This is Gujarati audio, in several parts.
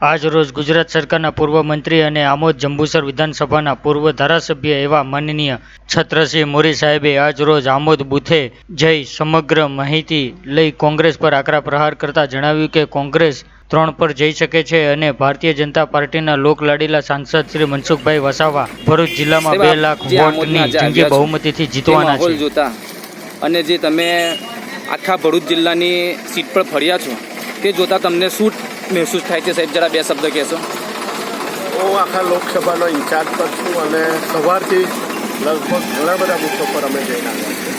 આજ રોજ ગુજરાત સરકારના પૂર્વ મંત્રી અને આમોદ જંબુસર વિધાનસભાના પૂર્વ ધારાસભ્ય એવા માનનીય છત્રસિંહ મોરી સાહેબે આજ રોજ આમોદ બુથે જઈ સમગ્ર માહિતી લઈ કોંગ્રેસ પર આકરા પ્રહાર કરતા જણાવ્યું કે કોંગ્રેસ ત્રણ પર જઈ શકે છે અને ભારતીય જનતા પાર્ટીના લોકલાડીલા સાંસદ શ્રી મનસુખભાઈ વસાવા ભરૂચ જિલ્લામાં બે લાખ વોટની જંગી બહુમતીથી જીતવાના છે. અને જે તમે આખા ભરૂચ જિલ્લાની સીટ પર ફર્યા છો તે જોતા તમને શું મહેસૂસ થાય છે સાહેબ, જરા બે શબ્દ કહેશો. હું આખા લોકસભાનો ઇન્ચાર્જ પર છું અને સવારથી લગભગ ઘણા બધા બૂથો પર અમે જઈને આવ્યા છીએ.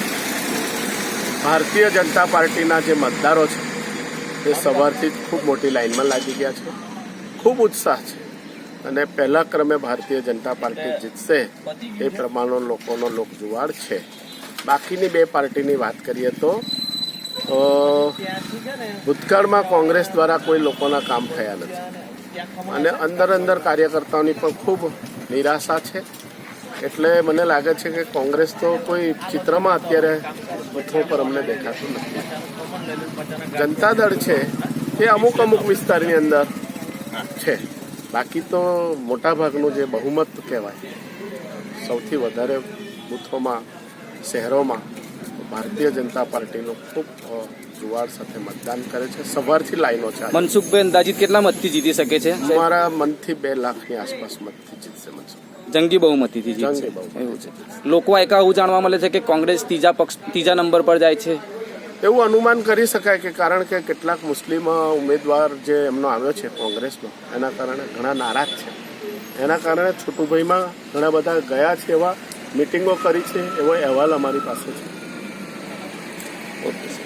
ભારતીય જનતા પાર્ટીના જે મતદારો છે તે સવારથી જ ખૂબ મોટી લાઈનમાં લાગી ગયા છે. ખૂબ ઉત્સાહ છે. અને પહેલા ક્રમે ભારતીય જનતા પાર્ટી જીતશે એ પ્રમાણનો લોકોનો લોકજુવાળ છે. બાકીની બે પાર્ટીની વાત કરીએ તો ભૂતકાળમાં કોંગ્રેસ દ્વારા કોઈ લોકોના કામ થયા નથી. અને અંદર અંદર કાર્યકર્તાઓની પણ ખૂબ નિરાશા છે. એટલે મને લાગે છે કે કોંગ્રેસ તો કોઈ ચિત્રમાં અત્યારે બથો પર અમને દેખાતું નથી. જનતા દળ છે એ અમુક અમુક વિસ્તારની અંદર છે. બાકી તો મોટાભાગનું જે બહુમત કહેવાય, સૌથી વધારે બૂથોમાં, શહેરોમાં ભારતીય જનતા પાર્ટીનો ખૂબ જુવાળ સાથે મતદાન કરે છે. સવારથી લાઈનો છે. મનસુખભાઈ અંદાજિત કેટલા મતથી જીતી શકે છે? મારા મનથી બે લાખની આસપાસ મતથી જીતશે મનસુખ જંગી બહુમતીથી જીતશે. એવું છે. લોકો એકા એવું જાણવા મળે છે કે કોંગ્રેસ ત્રીજા પક્ષ ત્રીજા નંબર પર જાય છે? એવું અનુમાન કરી શકાય કે કારણ કે કેટલાક મુસ્લિમ ઉમેદવાર જે એમનો આવ્યો છે કોંગ્રેસનો એના કારણે ઘણા નારાજ છે. એના કારણે છોટુભાઈમાં ઘણા બધા ગયા છે એવા મિટિંગો કરી છે એવો અહેવાલ અમારી પાસે છે. করতেছে।